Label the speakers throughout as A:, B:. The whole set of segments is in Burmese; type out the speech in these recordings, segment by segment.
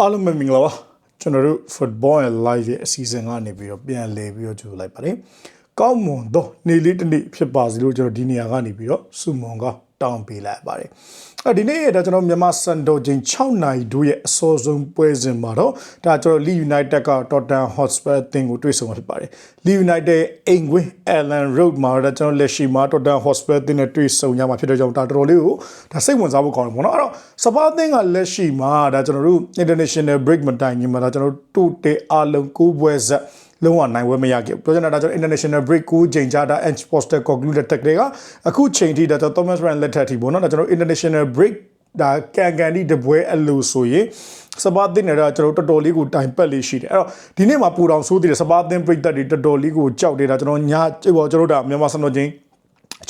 A: အားလုံးပဲမင်္ဂလာပါကျွန်တော်တို့ football and live ရဲ့အစီအစဉ်ကနေပြီးတော့ပြန်လည်ပြီးတော့ကြိုလိုက်ပါတယ်ကောင်းမွန်သောနေ့လေးတစ်နေ့ဖြစ်ပါစေလို့ကျွန်တော်ဒီနေရာကနေပြီးတော့စုမွန်က တောင်းပေးလိုက်ပါတယ်အဲဒီနေ့ဒါကျွန်တော်မြန်မာစန်တိုချင်း6နိုင်တို့ရဲ့အစောဆုံးပွဲစဉ်မှာတော့ဒါကျွန်တော် Leeds United က Tottenham Hotspur အသင်းကိုတွေ့ဆုံမှာဖြစ်ပါတယ် Leeds United အိမ်ကွင်း Allen Road မှာတော့ကျွန်တော်လက်ရှိမှာ Tottenham Hotspur အသင်းနဲ့တွေ့ဆုံရမှာဖြစ်တဲ့ကြောင့်ဒါတော်တော်လေးကိုဒါစိတ်ဝင်စားဖို့ကောင်းတယ်ပေါ့နော်အဲ့တော့စပါးအသင်းကလက်ရှိမှာဒါကျွန်တော်တို့ International Break မတိုင်ခင်မှာဒါကျွန်တော်တို့တူတေအားလုံးကိုပွဲဆက် လုံးဝနိုင်ဝဲမရခဲ့ဘူးပြောချင်တာဒါကျွန်တော် international break ကိုချိန်ကြတာ edge poster conclude တက်တွေကအခုချိန်ထိဒါကျွန်တော် Thomas Ryan လက်ထက်ထိပေါ့နော်ဒါကျွန်တော် international break ဒါကန်ကန်ဒီတပွဲအလိုဆိုရင်စပါးတင်နေတာကျွန်တော်တော်တော်လေးကိုတိုင်ပတ်လေးရှိတယ်အဲ့တော့ဒီနေ့မှာပူတောင်ဆိုးသေးတယ်စပါးတင်ပြိတက်တွေတော်တော်လေးကိုကြောက်နေတာကျွန်တော်ညကျွန်တော်တို့ဒါမြန်မာစံတော်ချင်း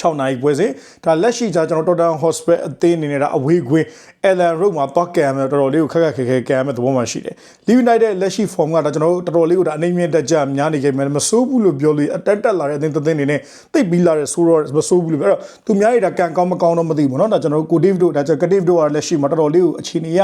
A: 6နာရီပွဲစဉ်ဒါလက်ရှိကြကျွန်တော် Tottenham Hotspur အသင်းအနေနဲ့ဒါအဝေးကွင်း Allen Road မှာသွားကံမဲ့တော်တော်လေးကိုခက်ခက်ခဲခဲကံမဲ့သဘောမှရှိတယ်။ Leeds United လက်ရှိ form ကဒါကျွန်တော်တို့တော်တော်လေးကိုဒါအနေမြင့်တက်ကြများနေခဲ့မယ်မစိုးဘူးလို့ပြောလို့အတက်တက်လာတဲ့အသင်းတစ်သင်းအနေနဲ့တိတ်ပြီးလာတဲ့ဆိုတော့မစိုးဘူးလို့ပြောတော့သူများတွေဒါကံကောင်းမကောင်းတော့မသိဘူးเนาะဒါကျွန်တော်တို့ Codave တို့ဒါကျွန်တော် Codave တို့ကလက်ရှိမှာတော်တော်လေးကိုအခြေအနေရ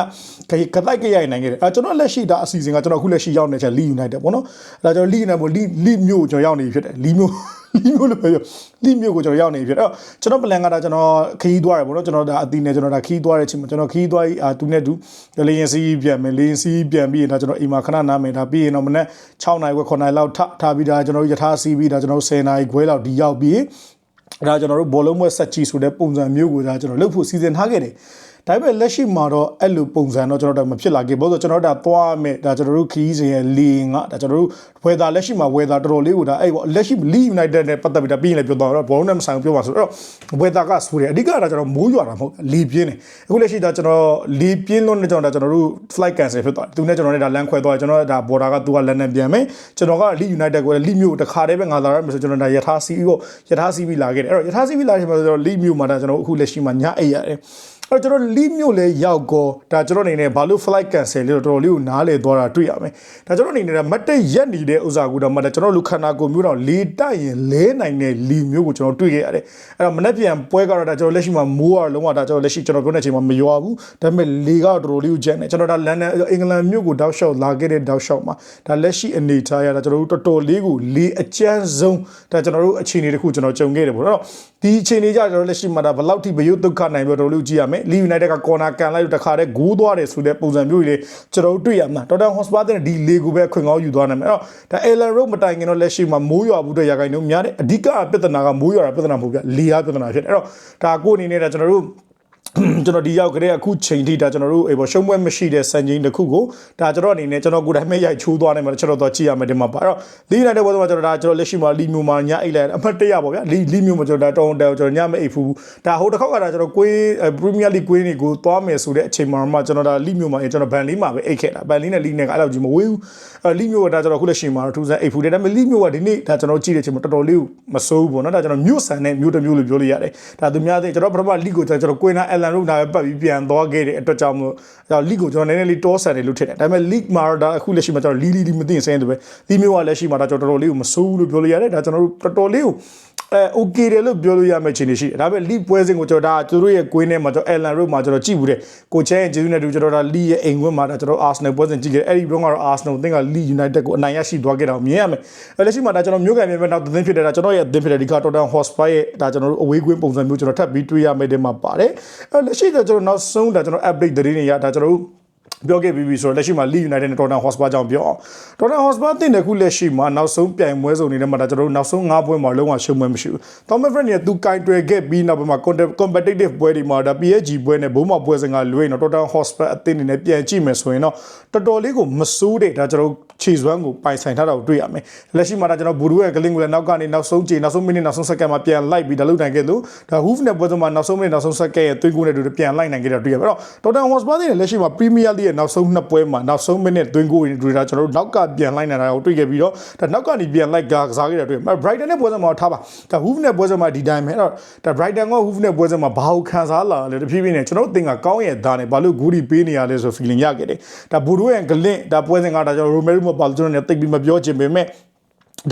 A: ကတိုက်ကြရနိုင်ခဲ့တယ်။အဲကျွန်တော်လက်ရှိဒါအစီအစဉ်ကကျွန်တော်အခုလက်ရှိရောက်နေတဲ့ချက် Leeds United ပေါ့နော်။ဒါကျွန်တော် Leeds United ပေါ့ Leeds မြို့ကိုကျွန်တော်ရောက်နေဖြစ်တယ်။ Leeds မြို့ မျိုးလို့ပြောလီမျိုးကိုကျွန်တော်ရောက်နေဖြစ်တော့ကျွန်တော်ပလန်ကဒါကျွန်တော်ခီးသွားတယ်ပေါ့နော်ကျွန်တော်ဒါအတီးနဲ့ကျွန်တော်ဒါခီးသွားတဲ့အချိန်မှာကျွန်တော်ခီးသွားပြီးအာသူနဲ့တူလေရင်စီးပြန်မယ်လေရင်စီးပြန်ပြီးရင်ဒါကျွန်တော်အိမ်မှာခဏနားမယ်ဒါပြီးရင်တော့မနေ့6နိုင်ခွဲ9နိုင်လောက်ထထားပြီးဒါကျွန်တော်ရထားစီးပြီးဒါကျွန်တော်10နိုင်ခွဲလောက်ဒီရောက်ပြီးဒါကျွန်တော်တို့ဘောလုံးပွဲဆက်ကြည့်ဆိုတဲ့ပုံစံမျိုးကိုဒါကျွန်တော်လုပ်ဖို့စီစဉ်ထားခဲ့တယ် ဒါပေမဲ့လက်ရှိမှာတော့အဲ့လိုပုံစံတော့ကျွန်တော်တို့မဖြစ်လာခဲ့ဘူးဆိုတော့ကျွန်တော်တို့ဒါသွားမယ်ဒါကျွန်တော်တို့ခီးစဉ်ရဲ့လီငါဒါကျွန်တော်တို့ဝယ်သားလက်ရှိမှာဝယ်သားတော်တော်လေးကိုဒါအဲ့ပေါ့လက်ရှိလီယူနိုက်တက်နဲ့ပတ်သက်ပြီးဒါပြီးရင်လည်းပြောတော့ဘောလုံးနဲ့မဆိုင်ပြောပါဆိုတော့ဝယ်သားကဆိုတယ်အဓိကဒါကျွန်တော်မိုးရွာတာမဟုတ်လီပြင်းတယ်အခုလက်ရှိဒါကျွန်တော်လီပြင်းလို့နဲ့ကျွန်တော်ဒါကျွန်တော်တို့ flight cancel ဖြစ်သွားတယ်သူနဲ့ကျွန်တော်နဲ့ဒါလမ်းခွဲသွားတယ်ကျွန်တော်ဒါ border ကသူကလန်ဒန်ပြန်မယ်ကျွန်တော်ကလီယူနိုက်တက်ကိုလီမျိုးတခါတည်းပဲငါလာရမယ်ဆိုကျွန်တော်ဒါယထာစီပြီးတော့ယထာစီပြီးလာခဲ့တယ်အဲ့တော့ယထာစီပြီးလာချိန်မှာကျွန်တော်လီမျိုးမှာဒါကျွန်တော်အခုလက်ရှိမှာညအိတ်ရတယ်အဲ့တော့ကျွန်တော်လီမျိုးလဲရောက်ကောဒါကျွန်တော်အနေနဲ့ဘာလို့ flight cancel လို့တော်တော်လေးကိုနားလေသွားတာတွေ့ရမယ်ဒါကျွန်တော်အနေနဲ့မတ်တက်ရက်နေတဲ့ဥစားကူတော့မတ်တက်ကျွန်တော်လူခန္ဓာကိုယ်မျိုးတော့လေတိုက်ရင်လဲနိုင်တဲ့လီမျိုးကိုကျွန်တော်တွေ့ခဲ့ရတယ်အဲ့တော့မနေ့ပြန်ပွဲကတော့ဒါကျွန်တော်လက်ရှိမှာမိုးရလုံးဝဒါကျွန်တော်လက်ရှိကျွန်တော်ပြောနေချိန်မှာမရွာဘူးဒါပေမဲ့လေကတော့တော်တော်လေးကိုကျန်တယ်ကျွန်တော်ဒါလန်ဒန်အင်္ဂလန်မြို့ကိုတောက်လျှောက်လာခဲ့တဲ့တောက်လျှောက်မှာဒါလက်ရှိအနေထားရတာကျွန်တော်တို့တော်တော်လေးကိုလေအကျန်းဆုံးဒါကျွန်တော်တို့အခြေအနေတစ်ခုကျွန်တော်ကြုံခဲ့တယ်ပေါ့နော်ဒီအခြေအနေကြကျွန်တော်လက်ရှိမှာဒါဘယ်လောက်ထိဘယုတ်ဒုက္ခနိုင်ပြီးတော့တော်တော်လေးကြည့်ရမယ်လီယူနိုက်တက်ကကော်နာကန်လိုက်လို့တခါတည်းဂိုးသွားတယ်ဆိုတဲ့ပုံစံမျိုးကြီးလေကျွန်တော်တို့တွေ့ရမှာတော်တန်ဟော့စပါတဲ့ဒီလေကိုပဲခွင်ကောင်းယူသွားနိုင်မယ်အဲ့တော့ဒါအယ်လန်ရို့မတိုင်ခင်တော့လက်ရှိမှာမိုးရွာဘူးတဲ့ရာခိုင်နှုန်းများတယ်အဓိကပြဿနာကမိုးရွာတာပြဿနာမဟုတ်ပြလေအားပြဿနာဖြစ်တယ်အဲ့တော့ဒါကိုအနေနဲ့ဒါကျွန်တော်တို့ ကျွန်တော်ဒီရောက်ကြတဲ့အခုချိန်ထိဒါကျွန်တော်တို့အေးပေါ့ရှုံးပွဲမရှိတဲ့စံချိန်တစ်ခုကိုဒါကျွန်တော်အနေနဲ့ကျွန်တော်ကိုယ်တိုင်မဲ့ရိုက်ချိုးသွားနိုင်မှာကျွန်တော်တော့ကြည့်ရမယ်ဒီမှာပါအဲ့တော့လီလိုက်တဲ့ဘက်မှာကျွန်တော်ဒါကျွန်တော်လက်ရှိမှာလီမျိုးမှာညအိတ်လိုက်အမှတ်တရပါဗျာလီလီမျိုးမှာကျွန်တော်ဒါတောင်းတောင်းကျွန်တော်ညမအိတ်ဖူးဒါဟိုတစ်ခေါက်ကဒါကျွန်တော်ကွင်းပရီးမီးယားလိကွင်းတွေကိုသွားမယ်ဆိုတဲ့အချိန်မှာမှကျွန်တော်ဒါလီမျိုးမှာကျွန်တော်ဘန်လီမှာပဲအိတ်ခဲ့တာဘန်လီနဲ့လီနဲ့ကအဲ့လိုကြီးမဝေးဘူးလီမျိုးကဒါကျွန်တော်ခုလက်ရှိမှာတော့ထူးဆန်းအိတ်ဖူးတယ်ဒါပေမဲ့လီမျိုးကဒီနေ့ဒါကျွန်တော်ကြည့်တဲ့အချိန်မှာတော်တော်လေးမစိုးဘူးပေါ့နော်ဒါကျွန်တော်မြို့ဆန်နဲ့မြို့တစ်မြို့လို့ပြောလို့ရတယ်ဒါသူများသိကျွန်တော်ပထမလီကိုကျွန်တော်ကွင်းနာအယ်လန်ရုပ်နာပဲပတ်ပြီးပြန်သွားခဲ့တဲ့အတွက်ကြောင့်မို့ဒါလီကိုကျွန်တော်နည်းနည်းလေးတောဆန်တယ်လို့ထင်တယ်ဒါပေမဲ့ league မှာတော့ဒါအခုလက်ရှိမှာကျွန်တော်လီလီလီမသိရင်စင်းတယ်ပဲလီမျိုးကလက်ရှိမှာဒါကျွန်တော်တော်တော်လေးကိုမဆိုးဘူးလို့ပြောလို့ရတယ်ဒါကျွန်တော်တို့တော်တော်လေးကို အဲ okay တယ်လို့ပြောလို့ရမယ့်ခြေနေရှိတယ်ဒါပေမဲ့ league ပွဲစဉ်ကိုကျွန်တော်ဒါသူတို့ရဲ့ကွင်းထဲမှာကျွန်တော် Allen Road မှာကျွန်တော်ကြည့်ဘူးတဲ့ကိုချဲရဲ့ဂျေဇူးနဲ့တူကျွန်တော်ဒါ league ရဲ့အိမ်ကွင်းမှာဒါကျွန်တော် Arsenal ပွဲစဉ်ကြည့်ခဲ့အဲ့ဒီဘုံကတော့ Arsenal တင်က League United ကိုအနိုင်ရရှိသွားခဲ့တာကိုမြင်ရမယ်အဲလက်ရှိမှာဒါကျွန်တော်မြို့ကန်မြေပဲနောက်သတင်းဖြစ်တယ်ဒါကျွန်တော်ရဲ့အသင်းဖြစ်တယ်ဒီက Tottenham Hotspur ရဲ့ဒါကျွန်တော်တို့အဝေးကွင်းပုံစံမျိုးကျွန်တော်ထပ်ပြီးတွေးရမယ့်တဲ့မှာပါတယ်အဲလက်ရှိတော့ကျွန်တော်နောက်ဆုံးဒါကျွန်တော် update သတင်းတွေရဒါကျွန်တော်တို့ ပြောခဲ့ပြီးပြီဆိုတော့လက်ရှိမှာ Leeds United နဲ့ Tottenham Hotspur ကြောင့်ပြောအောင် Tottenham Hotspur တင်တဲ့ခုလက်ရှိမှာနောက်ဆုံးပြိုင်ပွဲစုံနေတဲ့မှာဒါကျွန်တော်တို့နောက်ဆုံး၅ပွဲမှာလုံးဝရှုံးပွဲမရှိဘူး။ Thomas Frank เนี่ยသူကင်တွယ်ခဲ့ပြီးနောက်ပိုင်းမှာ competitive ပွဲတွေမှာဒါ PSG ပွဲနဲ့ဘုံမောက်ပွဲစဉ်ကလွေးတော့ Tottenham Hotspur အသင်းအနေနဲ့ပြန်ကြည့်မယ်ဆိုရင်တော့တော်တော်လေးကိုမစိုးတဲ့ဒါကျွန်တော်ခြေစွမ်းကိုပိုင်ဆိုင်ထားတာကိုတွေ့ရမယ်။လက်ရှိမှာဒါကျွန်တော်ဘူရူရဲ့ကလင်းကိုလည်းနောက်ကနေနောက်ဆုံးချိန်နောက်ဆုံးမိနစ်နောက်ဆုံးစက္ကန့်မှာပြန်လိုက်ပြီးဒါလုပ်နိုင်ခဲ့လို့ဒါ Hoof နဲ့ပွဲစဉ်မှာနောက်ဆုံးမိနစ်နောက်ဆုံးစက္ကန့်ရဲ့သွေးကိုနဲ့တူပြန်လိုက်နိုင်ခဲ့တာတွေ့ရမယ်။အဲ့တော့ Tottenham Hotspur နဲ့လက်ရှိမှာ Premier League ရဲ့နောက်ဆုံးနှစ်ပွဲမှာနောက်ဆုံးမိနစ်သွင်းကိုတွေဒါကျွန်တော်တို့နောက်ကပြန်လိုက်နေတာကိုတွေ့ခဲ့ပြီးတော့ဒါနောက်ကနေပြန်လိုက်ကစားခဲ့တာတွေ့ Brighton နဲ့ပွဲစဉ်မှာထားပါဒါ Hoof နဲ့ပွဲစဉ်မှာဒီတိုင်းပဲအဲ့တော့ဒါ Brighton က Hoof နဲ့ပွဲစဉ်မှာဘာကိုခံစားလာလဲတဖြည်းဖြည်းနဲ့ကျွန်တော်တို့တင်ကကောင်းရဲ့သားနဲ့ဘာလို့ဂူဒီပေးနေရလဲဆို feeling ရခဲ့တယ်ဒါဘူရိုရဲ့ဂလင့်ဒါပွဲစဉ်ကဒါကျွန်တော် Romero မပါလို့ကျွန်တော်နဲ့တိတ်ပြီးမပြောချင်ပေမဲ့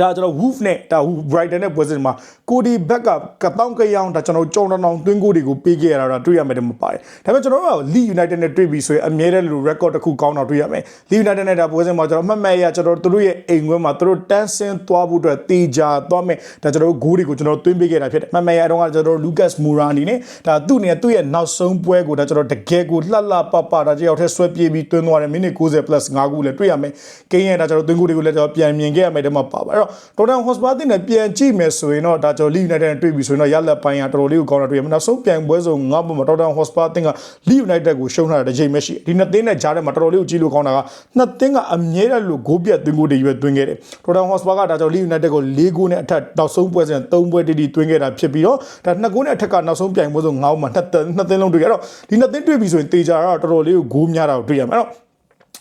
A: ဒါကျွန်တော် Wolf နဲ့ဒါ Brighton နဲ့ပွဲစဉ်မှာကိုဒီဘက်ကကတောင်းကရောင်းဒါကျွန်တော်ကြောင်းတောင်းသွင်းကိုတွေကိုပေးခဲ့ရတာတွေ့ရမယ်တမပါတယ်ဒါပေမဲ့ကျွန်တော်တို့က Leeds United နဲ့တွေ့ပြီဆိုရင်အမြဲတမ်းလို record တစ်ခုကောင်းတော့တွေ့ရမယ် Leeds United နဲ့ဒါပွဲစဉ်မှာကျွန်တော်မှတ်မှတ်ရကျွန်တော်တို့ရဲ့အိမ်ခွဲမှာတို့တန်းဆင်းသွားဖို့အတွက်တေချာသွားမယ်ဒါကျွန်တော်တို့ဂိုးတွေကိုကျွန်တော်သွင်းပေးခဲ့တာဖြစ်တယ်မှတ်မှတ်ရတော့ကကျွန်တော်တို့ Lucas Moura အနေနဲ့ဒါသူ့နေသူ့ရဲ့နောက်ဆုံးပွဲကိုဒါကျွန်တော်တကယ်ကိုလှလှပပဒါကြောက်ထဲဆွဲပြေးပြီးသွင်းသွားတယ်မိနစ်90 plus 5ခုလည်းတွေ့ရမယ်ကိန်းရဲ့ဒါကျွန်တော်သွင်းကိုတွေကိုလည်းကျွန်တော်ပြန်မြင်ခဲ့ရမယ်တမပါပါအဲ့တော့ Tottenham Hotspur တင်နဲ့ပြန်ကြည့်မယ်ဆိုရင်တော့ဒါကျွန်တော် Leeds United နဲ့တွေ့ပြီဆိုရင်တော့ရလက်ပိုင်းကတော်တော်လေးကိုကောင်းတာတွေ့ရမယ်နောက်ဆုံးပြန်ပွဲဆုံးငါ့ဘက်မှာ Tottenham Hotspur တင်က Leeds United ကိုရှုံးထားတာတစ်ချိန်ပဲရှိတယ်ဒီနှစ်သင်းနဲ့ကြားထဲမှာတော်တော်လေးကိုကြည့်လို့ကောင်းတာကနှစ်သင်းကအမြဲတမ်းလို့ဂိုးပြတ်သွင်းကိုတွေရွယ်သွင်းခဲ့တယ် Tottenham Hotspur ကဒါကျွန်တော် Leeds United ကို၄ဂိုးနဲ့အထက်နောက်ဆုံးပွဲစဉ်၃ပွဲတိတိသွင်းခဲ့တာဖြစ်ပြီးတော့ဒါနှစ်ဂိုးနဲ့အထက်ကနောက်ဆုံးပြိုင်ပွဲဆုံးငါ့ဘက်မှာနှစ်သင်းနှစ်သင်းလုံးတွေ့ရတော့ဒီနှစ်သင်းတွေ့ပြီဆိုရင်တေချာတော့တော်တော်လေးကိုဂိုးများတာကိုတွေ့ရမယ်အဲ့တော့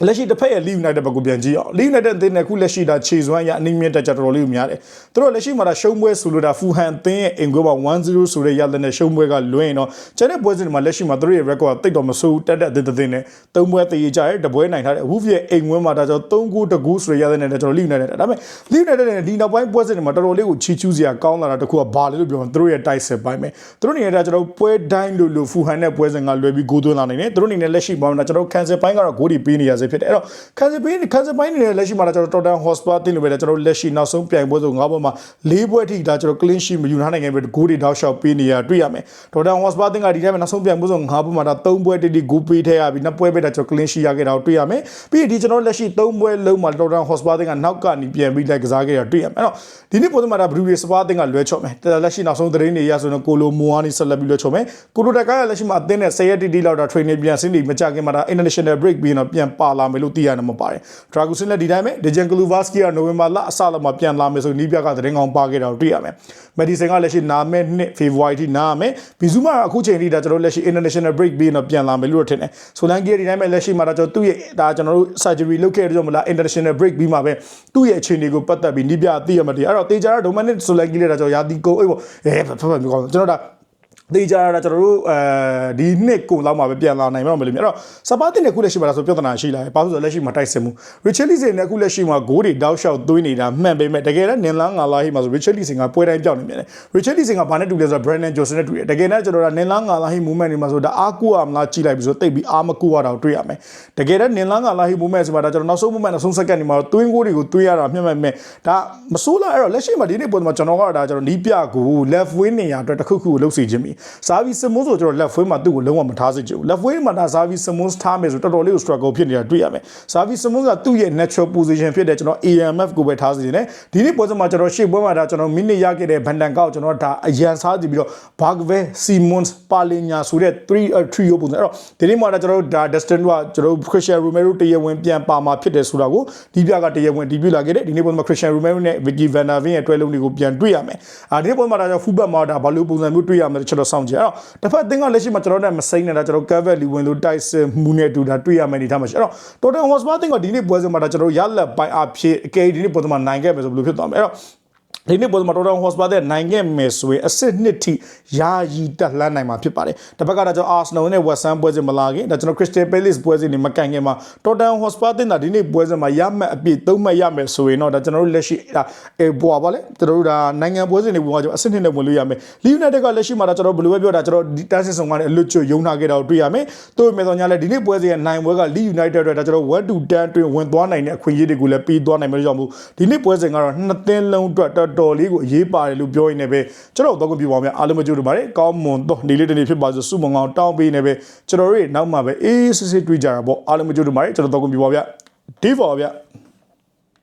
A: လက်ရှိတစ်ဖက်ရဲ့ Leeds United ဘက်ကိုပြန်ကြည့်အောင် Leeds United အသင်းနဲ့ခုလက်ရှိဒါခြေစွမ်းရအနည်းမြင့်တက်ကြတော်တော်လေးကိုများတယ်သူတို့လက်ရှိမှာဒါရှုံးပွဲဆိုလို့ဒါ Fulham အသင်းရဲ့အင်ကွဲမှာ1-0ဆိုတဲ့ရလက်နဲ့ရှုံးပွဲကလွှဲရင်တော့ကျန်တဲ့ပွဲစဉ်တွေမှာလက်ရှိမှာသူတို့ရဲ့ record ကတိတ်တော့မဆိုးတက်တက်အသင်းတစ်သင်းနဲ့သုံးပွဲတည်ကြရဲတပွဲနိုင်ထားတယ် Wolves ရဲ့အိမ်ဝင်းမှာဒါကြောင့်3ဂိုးတဂိုးဆိုတဲ့ရလက်နဲ့ကျွန်တော် Leeds United ဒါပေမဲ့ Leeds United နဲ့ဒီနောက်ပိုင်းပွဲစဉ်တွေမှာတော်တော်လေးကိုချီချူးစရာကောင်းလာတာတခုကဘာလဲလို့ပြောရင်သူတို့ရဲ့တိုက်စစ်ပိုင်းပဲသူတို့အနေနဲ့ဒါကျွန်တော်ပွဲတိုင်းလို့လို့ Fulham နဲ့ပွဲစဉ်ကလွှဲပြီးဂိုးသွင်းလာနိုင်တယ်သူတို့အနေနဲ့လက်ရှိမှာဒါကျွန်တော် cancel ပိုင်းကတော့ဂိုးတွေပေးနေရစေဖြစ်တယ်အဲ့တော့ cancel ပိုင်း cancel ပိုင်းနေတဲ့လက်ရှိမှာဒါကျွန်တော် Tottenham Hotspur တင်လို့ပဲကျွန်တော်လက်ရှိနောက်ဆုံးပြိုင်ပွဲဆိုငါးပွဲမှာ၄ပွဲအထိဒါကျွန်တော် clean sheet မယူနိုင်နိုင်ခဲ့ပဲဂိုးတွေတောက်လျှောက်ပေးနေရတွေ့ရမယ် Tottenham Hotspur တင်ကဒီတိုင်းမှာနောက်ဆုံးပြိုင်ပွဲဆိုငါးပွဲမှာဒါ၃ပွဲတိတိဂိုးပေးထည့်ရပြီးနှစ်ပွဲပဲဒါကျွန်တော် clean sheet ရခဲ့တာကိုတွေ့ရမယ်ပြီးရင်ဒီကျွန်တော်လက်ရှိ၃ပွဲလုံးမှာ Tottenham Hotspur တင်ကနောက်ကနေပြန်ပြီးလိုက်ကစားခဲ့တာတွေ့ရမယ်အဲ့တော့ဒီနေ့ပုံစံမှာဒါ Blue Spa တင်ကလွဲချော့မယ်လက်ရှိနောက်ဆုံးသတင်းတွေရဆိုတော့ကိုလိုမိုအာနီဆက်လက်ပြီးလွဲချော့မယ်ကိုလိုတက်ကလက်ရှိမှာအသင်းနဲ့10ရက်တိတိလောက်ဒါ training ပြန်ဆင်းနေမကြခင်မှာဒါ international break ပြီးတော့ပြန်ပါလာမယ်လို့သိရတယ်မပါတယ် Dragusin လည်းဒီတိုင်းပဲ Dejan Kulusevski ကနိုဝင်ဘာလအစလောက်မှာပြန်လာမယ်ဆိုနီးပြကသတင်းကောင်းပါခဲ့တာကိုတွေ့ရမယ် Madison ကလက်ရှိနာမဲ့နှစ် February ထိနာမယ် Bizuma ကအခုချိန်ထိဒါကျွန်တော်လက်ရှိ international break ပြီးတော့ပြန်လာမယ်လို့ထင်တယ်ဆိုလန်ကီဒီတိုင်းပဲလက်ရှိမှာဒါကျွန်တော်သူ့ရဲ့ဒါကျွန်တော်တို့ surgery လုပ်ခဲ့တဲ့ကြောင့်မလား international break ပြီးမှာပဲသူ့ရဲ့အခြေအနေကိုပတ်သက်ပြီးနီးပြသိရမှာတည်းအဲ့တော့တေချာတော့ Dominic Solanke လည်းဒါကျွန်တော်ယာတီကိုအေးပေါ့အဲဖတ်ဖတ်မျိုးကောင်းကျွန်တော်ဒါ တေချာတာကျွန်တော်တို့အဲဒီနှစ်ကိုလောက်မှပဲပြန်လာနိုင်မှာမလို့မြတ်အဲ့တော့စပါးတင်တဲ့ခုလက်ရှိမှာဆိုပြဿနာရှိလာတယ်။ဘာလို့ဆိုလက်ရှိမှာတိုက်စစ်မှု Richarlison နဲ့ခုလက်ရှိမှာဂိုးတွေတောက်လျှောက်သွင်းနေတာမှန်ပေမဲ့တကယ်တော့နင်လာငါလာဟိမှာဆို Richarlison ကပွဲတိုင်းပြောင်းနေမြန်တယ်။ Richarlison ကဘာနဲ့တူလဲဆိုတော့ Brandon Johnson နဲ့တူတယ်။တကယ်တော့ကျွန်တော်ကနင်လာငါလာဟိ movement တွေမှာဆိုဒါအားကိုးရမလားကြည့်လိုက်ပြီးဆိုတိတ်ပြီးအားမကိုးရတာကိုတွေ့ရမယ်။တကယ်တော့နင်လာငါလာဟိ movement ဆိုမှာဒါကျွန်တော်နောက်ဆုံး movement နောက်ဆုံး second တွေမှာသွင်းဂိုးတွေကိုသွင်းရတာမျက်မှန်မဲ့ဒါမဆိုးလားအဲ့တော့လက်ရှိမှာဒီနေ့ပုံမှာကျွန်တော်ကဒါကျွန်တော်နီးပြကို left wing နေရာအတွက်တစ်ခုခုကိုလှုပ်စီခြင်းပြီ။စာဗီစမုန်းဆိုကျွန်တော် left wing မှာသူ့ကိုလုံးဝမထားစေချင်ဘူး left wing မှာဒါစာဗီစမုန်းထားမယ်ဆိုတော်တော်လေးကို struggle ဖြစ်နေတာတွေ့ရမယ်။စာဗီစမုန်းကသူ့ရဲ့ natural position ဖြစ်တဲ့ကျွန်တော် AMF ကိုပဲထားစေတယ်။ဒီနေ့ပွဲစမှာကျွန်တော်ရှေ့ပွဲမှာဒါကျွန်တော်မိနစ်ရခဲ့တဲ့ဗန်ဒန်ကောက်ကျွန်တော်ဒါအရန်စားကြည့်ပြီးတော့ Bagve Simons Palenya ဆိုတဲ့3 trio ပုံစံအဲ့တော့ဒီနေ့မှာဒါကျွန်တော်ဒါ Dustin ကကျွန်တော် Christian Romero တရားဝင်ပြန်ပါမှာဖြစ်တယ်ဆိုတာကိုဒီပြကတရားဝင်ဒီပြလာခဲ့တဲ့ဒီနေ့ပုံမှာ Christian Romero နဲ့ Vicky Van der Ven ရဲ့တွဲလုံးတွေကိုပြန်တွေ့ရမယ်။အာဒီနေ့ပုံမှာဒါကျွန်တော် fullback မှာဒါဘာလို့ပုံစံမျိုးတွေ့ရမလဲကျွန်တော်စောင့်ကြည့်အဲ့တော့တစ်ဖက်အသင်းကလက်ရှိမှာကျွန်တော်တို့နဲ့မစိမ့်နေတာကျွန်တော် Cavet လီဝင်လို့တိုက်စမှုနဲ့တူတာတွေ့ရမယ်အနေထားမှာရှိအဲ့တော့ Tottenham Hotspur အသင်းကဒီနေ့ပွဲစဉ်မှာဒါကျွန်တော်ရလက်ပိုင်းအဖြစ်အကယ်ဒီနေ့ပွဲစဉ်မှာနိုင်ခဲ့မယ်ဆိုဘယ်လိုဖြစ်သွားမလဲအဲ့တော့ ဒီနေ့ပေါ်မှာတော်တော် hospital တဲ့နိုင်ငံမယ်ဆိုရင်အစစ်နှစ်ထိယာယီတက်လှမ်းနိုင်မှာဖြစ်ပါတယ်။တစ်ဘက်ကတော့ကျွန်တော် Arsenal နဲ့ West Ham ပွဲစဉ်မလာခင်ဒါကျွန်တော် Crystal Palace ပွဲစဉ်တွေမကန်ခင်မှာ Tottenham Hotspur တင်တာဒီနေ့ပွဲစဉ်မှာရမှတ်အပြည့်သုံးမှတ်ရမယ်ဆိုရင်တော့ဒါကျွန်တော်တို့လက်ရှိဒါအဲဘွာပါလေကျွန်တော်တို့ဒါနိုင်ငံပွဲစဉ်တွေဝင်သွားကျွန်တော်အစစ်နှစ်နဲ့ဝင်လို့ရမယ်။ Leeds United ကလက်ရှိမှာဒါကျွန်တော်ဘယ်လိုပဲပြောတာကျွန်တော်ဒီတန်းစစ်ဆောင်ကနေအလွတ်ကျွယုံနာခဲ့တာကိုတွေ့ရမယ်။သို့ပေမဲ့တော့ညာလဲဒီနေ့ပွဲစဉ်ရဲ့နိုင်ပွဲက Leeds United အတွက်ဒါကျွန်တော်1 to 10တွင်ဝင်သွားနိုင်တဲ့အခွင့်အရေးတွေကိုလည်းပြီးသွားနိုင်မယ်ကြောင့်မို့ဒီနေ့ပွဲစဉ်ကတော့နှစ်သင်းလုံးအတွက်တော်တော်လေးကိုအရေးပါတယ်လို့ပြောရင်းနဲ့ပဲကျွန်တော်တော့ကိုပြပါမယ်အားလုံးမကြိုးတူပါတယ်ကောင်းမွန်တော့ဒီလေးတနေ့ဖြစ်ပါဆိုစုမငောင်းတောင်းပေးနေပဲကျွန်တော်တို့နောက်မှပဲအေးစစ်စစ်တွေ့ကြတာပေါ့အားလုံးမကြိုးတူပါတယ်ကျွန်တော်တော့ကိုပြပါဗျဒီပါဗျ